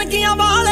ਪਲਕੀਆਂ ਵਾਲੇ